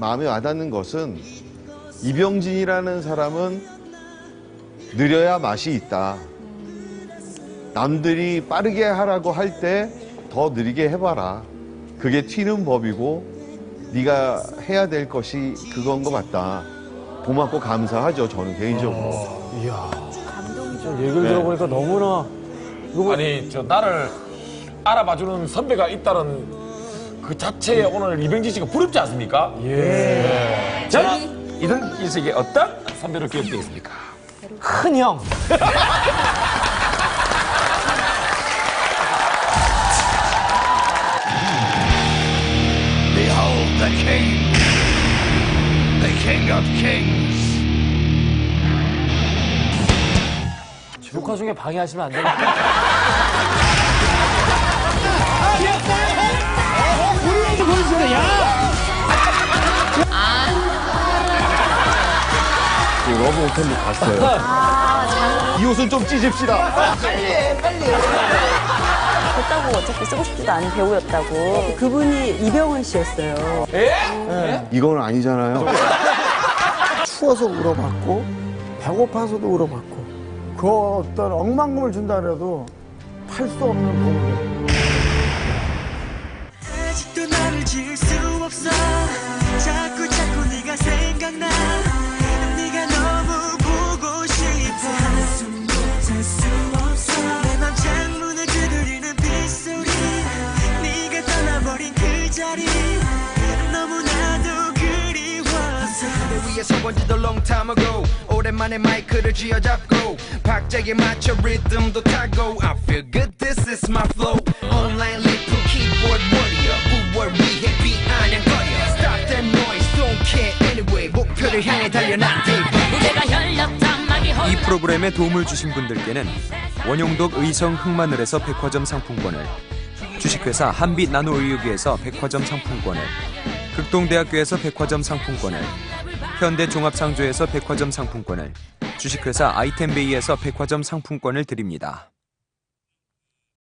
마음에 와닿는 것은 이병진이라는 사람은 느려야 맛이 있다. 남들이 빠르게 하라고 할 때 더 느리게 해봐라. 그게 튀는 법이고 네가 해야 될 것이 그건 것 같다. 고맙고 감사하죠. 저는 개인적으로. 이야. 감동적. 얘기를 들어보니까 너무나 이거 뭐 아니 저 나를 알아봐주는 선배가 있다는 그 자체에 오늘 이병진 씨가 부럽지 않습니까? 예. 저는 이런 인생에 어떤 선배를 기억되겠습니까? 큰 형. Behold the King, the King of Kings. 녹화 중에 방해하시면 안 됩니다. 그 러브 오텔로 갔어요. 이 옷은 좀 찢읍시다. 됐다고 어차피 쓰고 싶지도 않은 배우였다고. 그분이 이병헌 씨였어요. 이건 아니잖아요. 추워서 울어봤고 배고파서도 울어봤고 그 어떤 억만금을 준다 그래도 팔 수 없는 공부 아직도 나를 지울 수 없어 위에 서 본 지도 long time ago. 오랜만에 마이크를 쥐어잡고 박자에 맞춰 리듬도 타고. I feel good this is my flow. 온라인 리플 keyboard warrior. 무월 위해 비아냥거려. Stop that noise don't care anyway. 목표를 향해 달려나 이 프로그램에 도움을 주신 분들께는 원용덕 의성 흑마늘에서 백화점 상품권을 주식회사 한빛 나노의료기에서 백화점 상품권을 극동대학교에서 백화점 상품권을 현대종합상조에서 백화점 상품권을 주식회사 아이템베이에서 백화점 상품권을 드립니다.